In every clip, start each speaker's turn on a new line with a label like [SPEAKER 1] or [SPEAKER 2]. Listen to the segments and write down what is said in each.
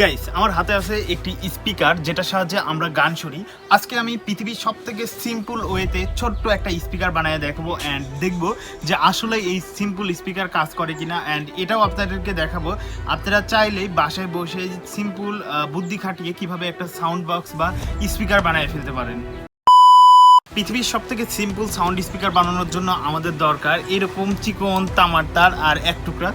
[SPEAKER 1] Guys আমার হাতে আছে একটি স্পিকার যেটার সাহায্যে আমরা গান শুনি। আজকে আমি পৃথিবীর সব থেকে সিম্পল ওয়েতে ছোট্ট একটা স্পিকার বানিয়ে দেখাবো অ্যান্ড দেখব যে আসলে এই সিম্পল স্পিকার কাজ করে কিনা অ্যান্ড এটাও আপনাদেরকে দেখাবো। আপনারা চাইলেই বাসায় বসে সিম্পল বুদ্ধি খাটিয়ে কীভাবে একটা সাউন্ড বক্স বা স্পিকার বানিয়ে ফেলতে পারেন। পৃথিবীর সব থেকে সিম্পল সাউন্ড স্পিকার বানানোর জন্য আমাদের দরকার এরকম চিকন, তামার তার আর এক টুকরা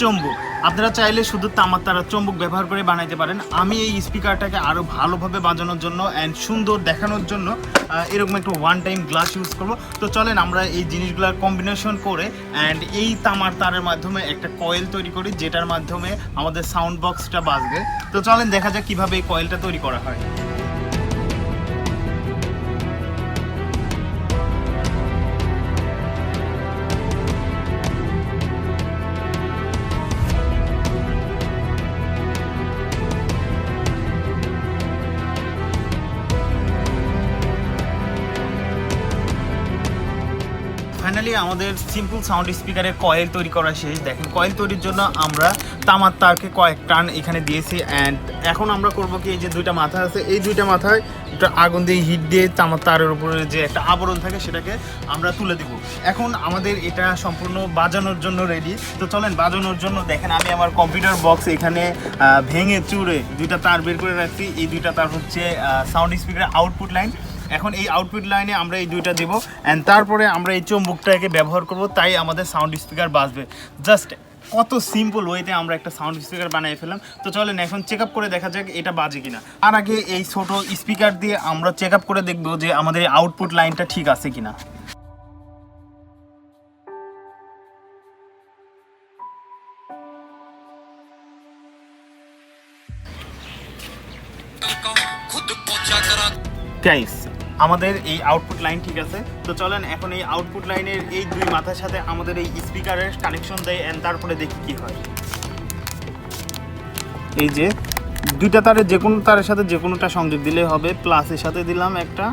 [SPEAKER 1] চম্বুক। আপনারা চাইলে শুধু তামার তারা চম্বুক ব্যবহার করে বানাইতে পারেন। আমি এই স্পিকারটাকে আরও ভালোভাবে বাজানোর জন্য অ্যান্ড সুন্দর দেখানোর জন্য এরকম একটা ওয়ান টাইম গ্লাস ইউজ করব। তো চলেন আমরা এই জিনিসগুলোর কম্বিনেশন করে অ্যান্ড এই তামার তারের মাধ্যমে একটা কয়েল তৈরি করি, যেটার মাধ্যমে আমাদের সাউন্ড বক্সটা বাজবে। তো চলেন দেখা যাক কীভাবে এই কয়েলটা তৈরি করা হয়। ফাইনালি আমাদের সিম্পল সাউন্ড স্পিকারের কয়েল তৈরি করা শেষ। দেখেন কয়েল তৈরির জন্য আমরা তামার তারকে কয়েক টান এখানে দিয়েছি অ্যান্ড এখন আমরা করব কি, এই যে দুইটা মাথা আছে, এই দুইটা মাথায় একটা আগুন দিয়ে হিট দিয়ে তামার তারের উপরে যে একটা আবরণ থাকে, সেটাকে আমরা তুলে দিব। এখন আমাদের এটা সম্পূর্ণ বাজানোর জন্য রেডি তো চলেন, বাজানোর জন্য দেখেন, আমি আমার কম্পিউটার বক্স এখানে ভেঙে চুড়ে দুইটা তার বের করে রাখছি। এই দুইটা তার হচ্ছে সাউন্ড স্পিকারের আউটপুট লাইন এখন এই আউটপুট লাইনে আমরা এই দুইটা দেবো অ্যান্ড তারপরে আমরা এই চুম্বুকটাকে ব্যবহার করব, তাই আমাদের সাউন্ড স্পিকার বাজবে। জাস্ট কত সিম্পল ওয়েতে আমরা একটা সাউন্ড স্পিকার বানিয়ে ফেলাম তো চলেন এখন চেক করে দেখা যাক এটা বাজে কিনা। আর আগে এই ছোট স্পিকার দিয়ে আমরা চেক করে দেখব যে আমাদের আউটপুট লাইনটা ঠিক আছে কিনা। গাইস আমাদের এই আউটপুট লাইন ঠিক আছে। তো চলেন এখন এই আউটপুট লাইনের এই দুই মাথার সাথে আমাদের এই স্পিকারের কানেকশন দেয় অ্যান্ড তারপরে দেখি কি হয়। এই যে, দুইটা তারে যে কোনো তারের সাথে যে কোনোটা সংযোগ দিলে হবে। প্লাসের সাথে দিলাম একটা।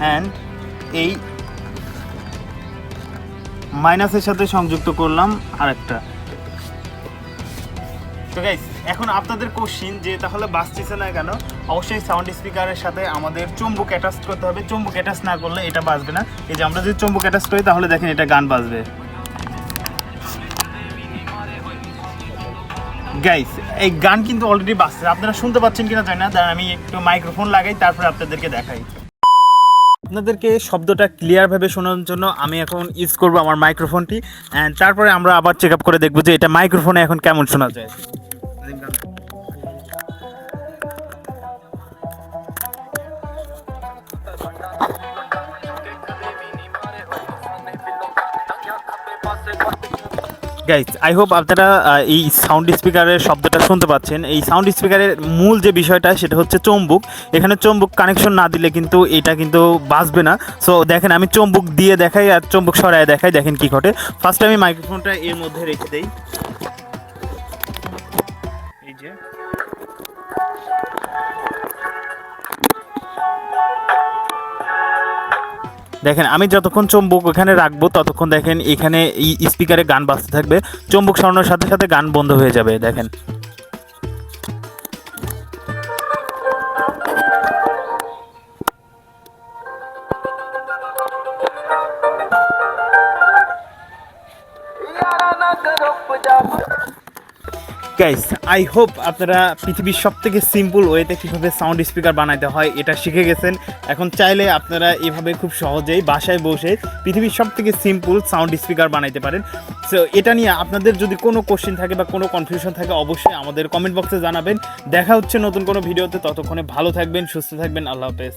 [SPEAKER 1] অ্যান্ড এই মাইনাসের সাথে সংযুক্ত করলাম আরেকটা। তো গাইস এখন আপনাদের কোশ্চিন যে তাহলে বাজতেছে না কেন? অবশ্যই সাউন্ড স্পিকারের সাথে আমাদের চুম্বক অ্যাটাচ করতে হবে। চুম্বক অ্যাটাচ না করলে এটা বাজবে না। এই যে আমরা যদি চুম্বক অ্যাটাচ করি, তাহলে দেখেন এটা গান বাজবে। গাইস এই গান কিন্তু অলরেডি বাজছে। আপনারা শুনতে পাচ্ছেন কিনা জানি না। দাঁড়ান, আমি একটু মাইক্রোফোন লাগাই, তারপরে আপনাদেরকে দেখাই। আপনাদেরকে শব্দটা ক্লিয়ারভাবে শোনার জন্য আমি এখন ইউজ করব আমার মাইক্রোফোনটি অ্যান্ড তারপরে আমরা আবার চেক আপ করে দেখব যে এটা মাইক্রোফোনে এখন কেমন শোনা যায়। গাইজ আই হোপ আপনারা এই সাউন্ড স্পিকারের শব্দটা শুনতে পাচ্ছেন। এই সাউন্ড স্পিকারের মূল যে বিষয়টা, সেটা হচ্ছে চম্বুক। এখানে চম্বুক কানেকশন না দিলে কিন্তু এটা কিন্তু বাঁচবে না। সো দেখেন, আমি চম্বুক দিয়ে দেখাই আর চম্বুক সরায় দেখাই, দেখেন কি ঘটে। ফার্স্ট আমি মাইক্রোফোনটা এর মধ্যে রেখে দেই। যে দেখেন, আমি যতক্ষণ চম্বুক ওখানে রাখব, ততক্ষণ দেখেন এখানে স্পিকারে গান বাজতে থাকবে। চম্বুক সরানোর সাথে সাথে গান বন্ধ হয়ে যাবে, দেখেন। গাইস আই হোপ আপনারা পৃথিবীর সব থেকে সিম্পল ওয়েতে কীভাবে সাউন্ড স্পিকার বানাইতে হয়, এটা শিখে গেছেন। এখন চাইলে আপনারা এভাবে খুব সহজেই বাসায় বসে পৃথিবীর সব থেকে সিম্পল সাউন্ড স্পিকার বানাইতে পারেন। সো এটা নিয়ে আপনাদের যদি কোনো কোশ্চেন থাকে বা কোনো কনফিউশন থাকে, অবশ্যই আমাদের কমেন্ট বক্সে জানাবেন। দেখা হচ্ছে নতুন কোনো ভিডিওতে ততক্ষণে ভালো থাকবেন, সুস্থ থাকবেন, আল্লাহ হাফেজ।